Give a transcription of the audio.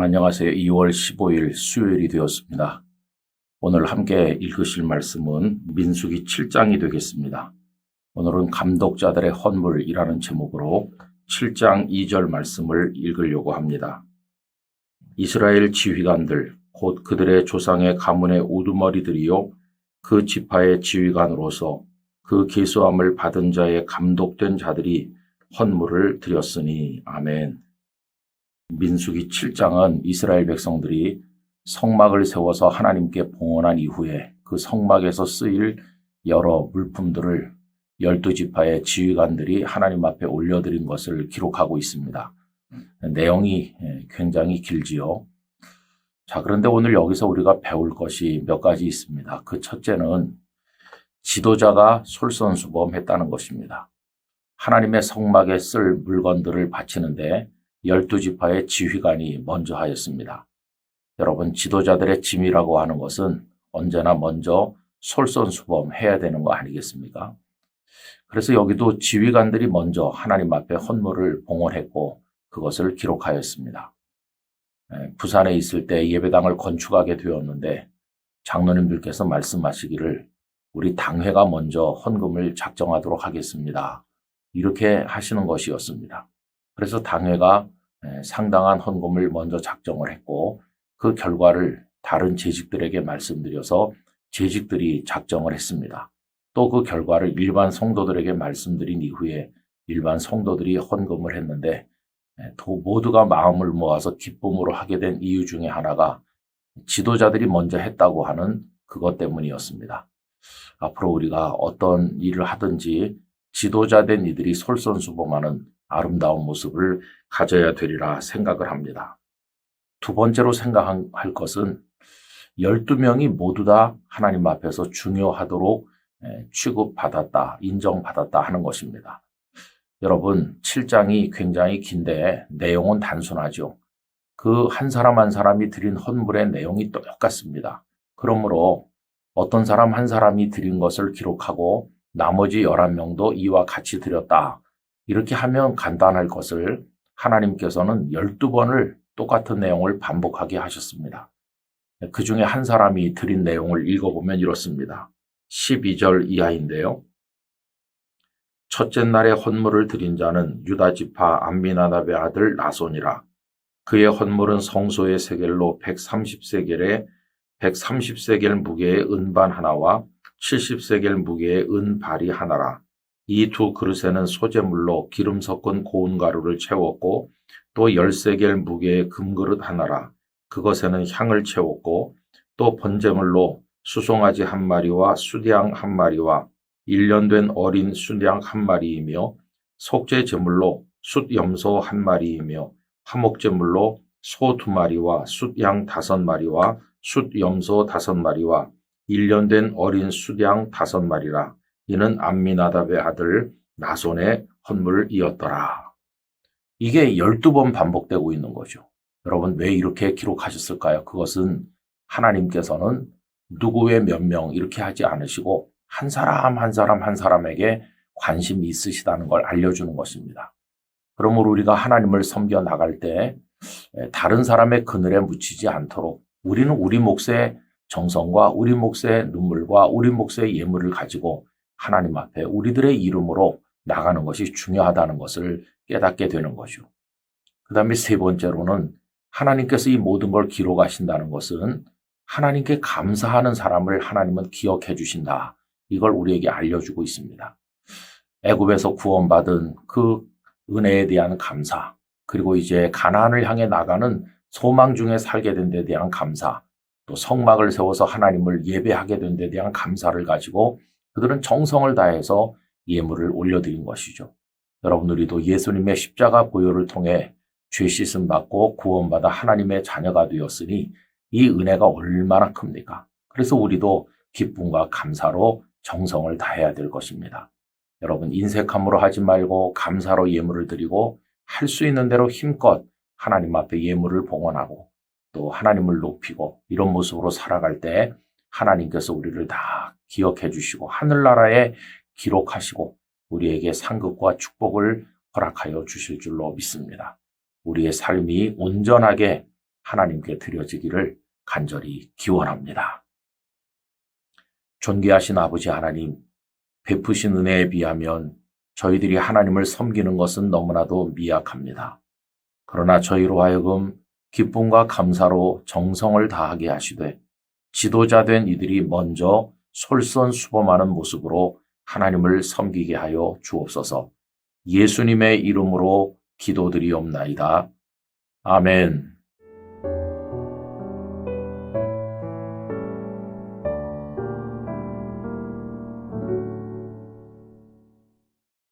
여러분 안녕하세요. 2월 15일 수요일이 되었습니다. 오늘 함께 읽으실 말씀은 민수기 7장이 되겠습니다. 오늘은 감독자들의 헌물이라는 제목으로 7장 2절 말씀을 읽으려고 합니다. 이스라엘 지휘관들, 곧 그들의 조상의 가문의 우두머리들이요, 그 지파의 지휘관으로서 그 계수함을 받은 자의 감독된 자들이 헌물을 드렸으니, 아멘. 민수기 7장은 이스라엘 백성들이 성막을 세워서 하나님께 봉헌한 이후에 그 성막에서 쓰일 여러 물품들을 열두 지파의 지휘관들이 하나님 앞에 올려드린 것을 기록하고 있습니다. 내용이 굉장히 길지요. 자, 그런데 오늘 여기서 우리가 배울 것이 몇 가지 있습니다. 그 첫째는 지도자가 솔선수범했다는 것입니다. 하나님의 성막에 쓸 물건들을 바치는데 열두 지파의 지휘관이 먼저 하였습니다. 여러분, 지도자들의 짐이라고 하는 것은 언제나 먼저 솔선수범해야 되는 거 아니겠습니까? 그래서 여기도 지휘관들이 먼저 하나님 앞에 헌물을 봉헌했고 그것을 기록하였습니다. 부산에 있을 때 예배당을 건축하게 되었는데 장로님들께서 말씀하시기를 우리 당회가 먼저 헌금을 작정하도록 하겠습니다. 이렇게 하시는 것이었습니다. 그래서 당회가 상당한 헌금을 먼저 작정을 했고 그 결과를 다른 재직들에게 말씀드려서 재직들이 작정을 했습니다. 또 그 결과를 일반 성도들에게 말씀드린 이후에 일반 성도들이 헌금을 했는데 모두가 마음을 모아서 기쁨으로 하게 된 이유 중에 하나가 지도자들이 먼저 했다고 하는 그것 때문이었습니다. 앞으로 우리가 어떤 일을 하든지 지도자 된 이들이 솔선수범하는 아름다운 모습을 가져야 되리라 생각을 합니다. 두 번째로 생각할 것은 12명이 모두 다 하나님 앞에서 중요하도록 취급받았다, 인정받았다 하는 것입니다. 여러분, 7장이 굉장히 긴데 내용은 단순하죠. 그 한 사람 한 사람이 드린 헌물의 내용이 똑같습니다. 그러므로 어떤 사람 한 사람이 드린 것을 기록하고 나머지 11명도 이와 같이 드렸다. 이렇게 하면 간단할 것을 하나님께서는 12번을 똑같은 내용을 반복하게 하셨습니다. 그 중에 한 사람이 드린 내용을 읽어보면 이렇습니다. 12절 이하인데요. 첫째 날에 헌물을 드린 자는 유다 지파 안미나답의 아들 나손이라. 그의 헌물은 성소의 세겔로 130세겔에 130세겔 무게의 은반 하나와 70세겔 무게의 은발이 하나라. 이 두 그릇에는 소재물로 기름 섞은 고운 가루를 채웠고 또 열세 개의 무게의 금그릇 하나라. 그것에는 향을 채웠고 또 번제물로 수송아지 한 마리와 수양 한 마리와 1년 된 어린 수양 한 마리이며 속죄 제물로 숫 염소 한 마리이며 화목 제물로 소 두 마리와 숫양 다섯 마리와 숫 염소 다섯 마리와 1년 된 어린 수양 다섯 마리라 이는 암미나답의 아들 나손의 헌물이었더라. 이게 12번 반복되고 있는 거죠. 여러분 왜 이렇게 기록하셨을까요? 그것은 하나님께서는 누구의 몇 명 이렇게 하지 않으시고 한 사람 한 사람 한 사람에게 관심이 있으시다는 걸 알려주는 것입니다. 그러므로 우리가 하나님을 섬겨 나갈 때 다른 사람의 그늘에 묻히지 않도록 우리는 우리 몫의 정성과 우리 몫의 눈물과 우리 몫의 예물을 가지고 하나님 앞에 우리들의 이름으로 나가는 것이 중요하다는 것을 깨닫게 되는 거죠. 그 다음에 세 번째로는 하나님께서 이 모든 걸 기록하신다는 것은 하나님께 감사하는 사람을 하나님은 기억해 주신다. 이걸 우리에게 알려주고 있습니다. 애굽에서 구원받은 그 은혜에 대한 감사, 그리고 이제 가나안을 향해 나가는 소망 중에 살게 된 데 대한 감사, 또 성막을 세워서 하나님을 예배하게 된 데 대한 감사를 가지고 그들은 정성을 다해서 예물을 올려드린 것이죠. 여러분 우리도 예수님의 십자가 보혈을 통해 죄 씻음 받고 구원받아 하나님의 자녀가 되었으니 이 은혜가 얼마나 큽니까? 그래서 우리도 기쁨과 감사로 정성을 다해야 될 것입니다. 여러분 인색함으로 하지 말고 감사로 예물을 드리고 할 수 있는 대로 힘껏 하나님 앞에 예물을 봉헌하고 또 하나님을 높이고 이런 모습으로 살아갈 때 하나님께서 우리를 다 기억해 주시고 하늘나라에 기록하시고 우리에게 상급과 축복을 허락하여 주실 줄로 믿습니다. 우리의 삶이 온전하게 하나님께 드려지기를 간절히 기원합니다. 존귀하신 아버지 하나님, 베푸신 은혜에 비하면 저희들이 하나님을 섬기는 것은 너무나도 미약합니다. 그러나 저희로 하여금 기쁨과 감사로 정성을 다하게 하시되 지도자 된 이들이 먼저 솔선수범하는 모습으로 하나님을 섬기게 하여 주옵소서 예수님의 이름으로 기도드리옵나이다. 아멘.